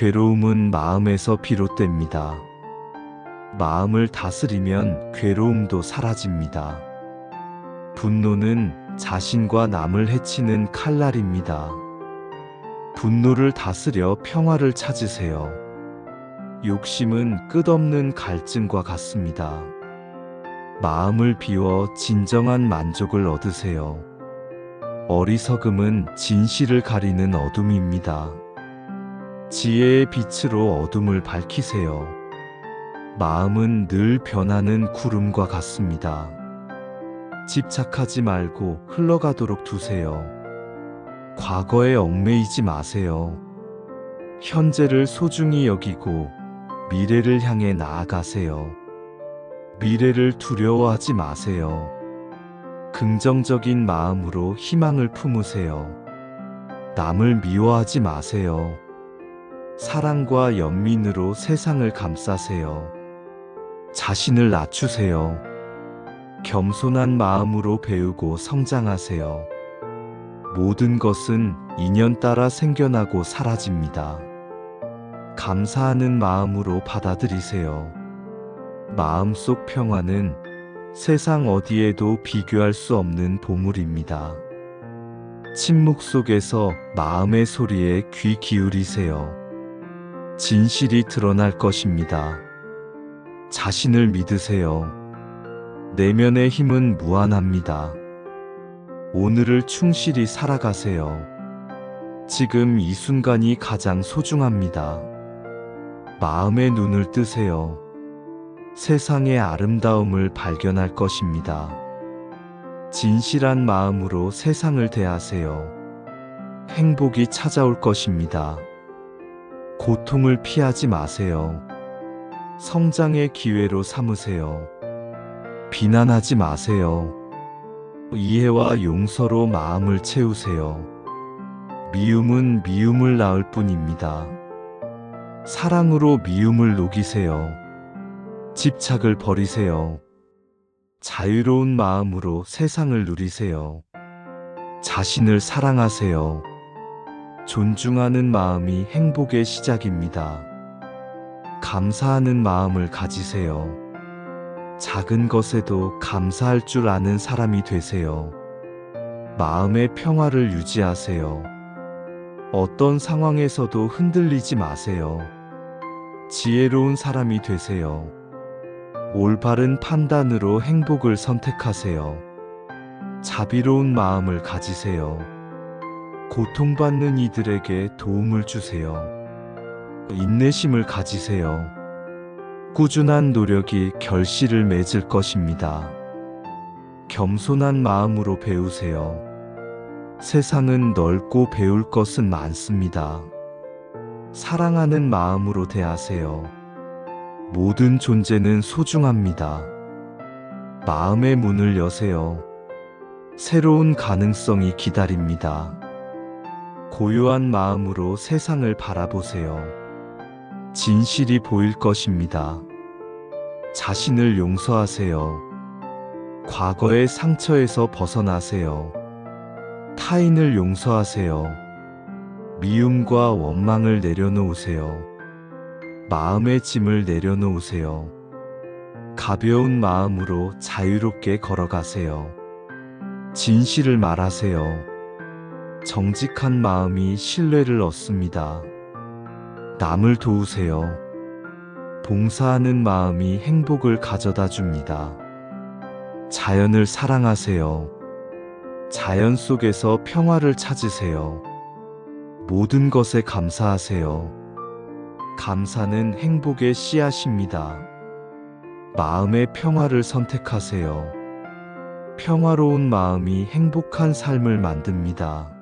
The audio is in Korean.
괴로움은 마음에서 비롯됩니다. 마음을 다스리면 괴로움도 사라집니다. 분노는 자신과 남을 해치는 칼날입니다. 분노를 다스려 평화를 찾으세요. 욕심은 끝없는 갈증과 같습니다. 마음을 비워 진정한 만족을 얻으세요. 어리석음은 진실을 가리는 어둠입니다. 지혜의 빛으로 어둠을 밝히세요. 마음은 늘 변하는 구름과 같습니다. 집착하지 말고 흘러가도록 두세요. 과거에 얽매이지 마세요. 현재를 소중히 여기고 미래를 향해 나아가세요. 미래를 두려워하지 마세요. 긍정적인 마음으로 희망을 품으세요. 남을 미워하지 마세요. 사랑과 연민으로 세상을 감싸세요. 자신을 낮추세요. 겸손한 마음으로 배우고 성장하세요. 모든 것은 인연 따라 생겨나고 사라집니다. 감사하는 마음으로 받아들이세요. 마음속 평화는 세상 어디에도 비교할 수 없는 보물입니다. 침묵 속에서 마음의 소리에 귀 기울이세요. 진실이 드러날 것입니다. 자신을 믿으세요. 내면의 힘은 무한합니다. 오늘을 충실히 살아가세요. 지금 이 순간이 가장 소중합니다. 마음의 눈을 뜨세요. 세상의 아름다움을 발견할 것입니다. 진실한 마음으로 세상을 대하세요. 행복이 찾아올 것입니다. 고통을 피하지 마세요. 성장의 기회로 삼으세요. 비난하지 마세요. 이해와 용서로 마음을 채우세요. 미움은 미움을 낳을 뿐입니다. 사랑으로 미움을 녹이세요. 집착을 버리세요. 자유로운 마음으로 세상을 누리세요. 자신을 사랑하세요. 존중하는 마음이 행복의 시작입니다. 감사하는 마음을 가지세요. 작은 것에도 감사할 줄 아는 사람이 되세요. 마음의 평화를 유지하세요. 어떤 상황에서도 흔들리지 마세요. 지혜로운 사람이 되세요. 올바른 판단으로 행복을 선택하세요. 자비로운 마음을 가지세요. 고통받는 이들에게 도움을 주세요. 인내심을 가지세요. 꾸준한 노력이 결실을 맺을 것입니다. 겸손한 마음으로 배우세요. 세상은 넓고 배울 것은 많습니다. 사랑하는 마음으로 대하세요. 모든 존재는 소중합니다. 마음의 문을 여세요. 새로운 가능성이 기다립니다. 고요한 마음으로 세상을 바라보세요. 진실이 보일 것입니다. 자신을 용서하세요. 과거의 상처에서 벗어나세요. 타인을 용서하세요. 미움과 원망을 내려놓으세요. 마음의 짐을 내려놓으세요. 가벼운 마음으로 자유롭게 걸어가세요. 진실을 말하세요. 정직한 마음이 신뢰를 얻습니다. 남을 도우세요. 봉사하는 마음이 행복을 가져다 줍니다. 자연을 사랑하세요. 자연 속에서 평화를 찾으세요. 모든 것에 감사하세요. 감사는 행복의 씨앗입니다. 마음의 평화를 선택하세요. 평화로운 마음이 행복한 삶을 만듭니다.